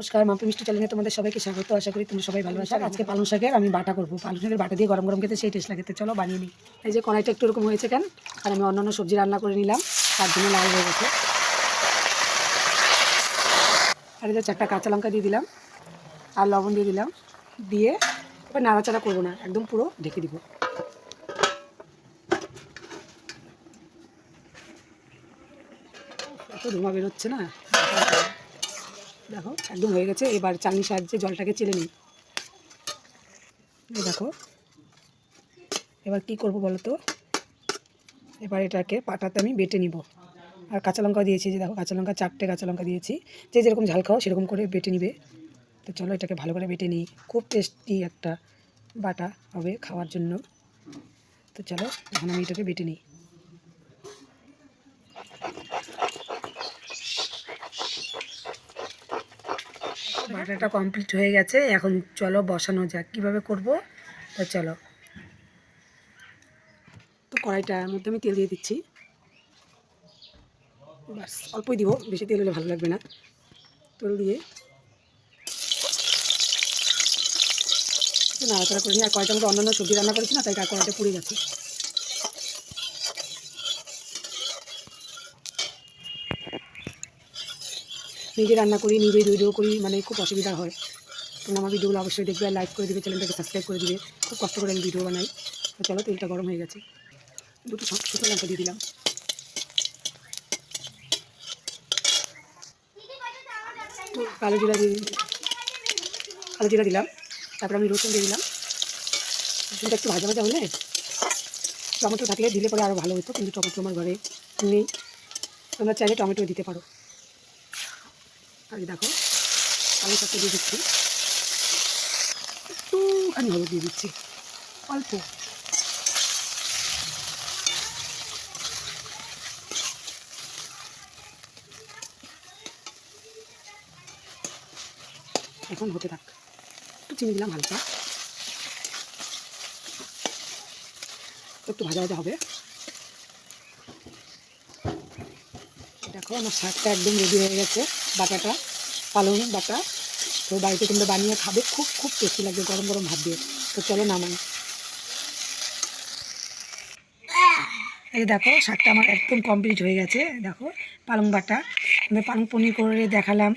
নমস্কার মাপি মিষ্টি চ্যানেলে তোমাদের সবাইকে স্বাগত। আশা করি তোমরা সবাই ভালো আছো। আজকে পালং শাকের আমি বাটা করব। পালং শাকের বাটা দিয়ে গরম গরম খেতে সেই টেস্ট লাগে। তো চলো বানিয়ে নিই। এই যে কড়াইটা একটু এরকম হয়েছে কেন? আর আমি অন্যান্য সবজি রান্না করে নিলাম। তার জন্য লাল হয়ে গেছে। আর এই যে চারটা কাঁচা লঙ্কা দিয়ে দিলাম। আর লবণ দিয়ে দিলাম। দিয়ে এবার নাড়াচাড়া করব না। একদম পুরো ঢেকে দিব। এত ধোঁয়া বেরোচ্ছে না? দেখো, একদম হয়ে গেছে। এবার চালনি সাহায্যে জলটাকে চেলে নিই। দেখো। এবার কি করব বলো তো? এবার এটাকে পাটাতে আমি বেটে নিব। আর কাঁচা লঙ্কা দিয়েছি, যে দেখো কাঁচা লঙ্কা, চারটে কাঁচা লঙ্কা দিয়েছি। যে যেরকম ঝাল খাও, সেরকম করে বেটে নিবে। তো চলো এটাকে ভালো করে বেটে নিই। খুব টেস্টি একটা বাটা হবে খাওয়ার জন্য। তো চলো এখন আমি এটাকে বেটে নিই। বাটাটা কমপ্লিট হয়ে গেছে, এখন চলো বসানো যাক। কীভাবে করব? তো চলো। তো কড়াইটার মধ্যে আমি তেল দিয়ে দিচ্ছি। বাস অল্পই দিব, বেশি তেল হলে ভালো লাগবে না। তেল দিয়ে নাড়াচাড়া করে নিই। আর কড়াইটার মধ্যে অন্যান্য সবজি রান্না করেছি না, তাই কড়াইটা পুড়ে গেছে। নিজে রান্না করি নিজে ভিডিও করি মানে খুব অসুবিধা হয়। তোমরা আমার ভিডিওগুলো অবশ্যই দেখবে আর লাইক করে দিবে চ্যানেলটাকে সাবস্ক্রাইব করে দিবে। খুব কষ্ট করে আমি ভিডিও বানাই। তো চলো, তেলটা গরম হয়ে গেছে। দুটো সব শুকনো লঙ্কা দিয়ে দিলাম। কালো জিরা দিয়ে কালো জিরা দিলাম। তারপর আমি রসুন দিয়ে দিলাম। রসুনটা একটু ভাজা ভাজা হলে টমেটো থাকলে দিলে পরে আরও ভালো হতো, কিন্তু টমেটো আমার ঘরে নেই। তোমরা চাইলে টমেটো দিতে পারো। এই দেখো আলু শাকটা দিয়ে দিচ্ছি। একটুখানি হলুদ দিয়ে দিচ্ছি, অল্প। এখন হতে থাক, একটু চিনি দিলাম হালকা। একটু ভাজা ভাজা হবে। দেখো, আমার শাকটা একদম রেডি হয়ে গেছে, বাটাটা, পালং বাটা। তো বাড়িতে তোমরা বানিয়ে খাবে, খুব খুব টেস্টি লাগবে, গরম গরম ভাত দিয়ে। তো চলো নামাই। এই দেখো, শাকটা আমার একদম কমপ্লিট হয়ে গেছে। দেখো, পালং বাটা। আমি পালং পনির করে দেখালাম,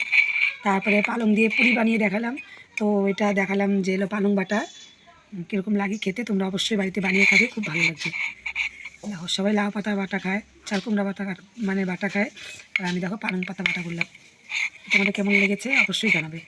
তারপরে পালং দিয়ে পুরি বানিয়ে দেখালাম। তো এটা দেখালাম যে এলো পালং বাটা। কীরকম লাগে খেতে, তোমরা অবশ্যই বাড়িতে বানিয়ে খাবে, খুব ভালো লাগবে। দেখো, সবাই লাউ পাতা বাটা খায়, চাল কুমড়া পাতা মানে বাটা খায়। আর আমি দেখো পালং পাতা বাটা করলাম। তোমাদের কেমন লেগেছে অবশ্যই জানাবে।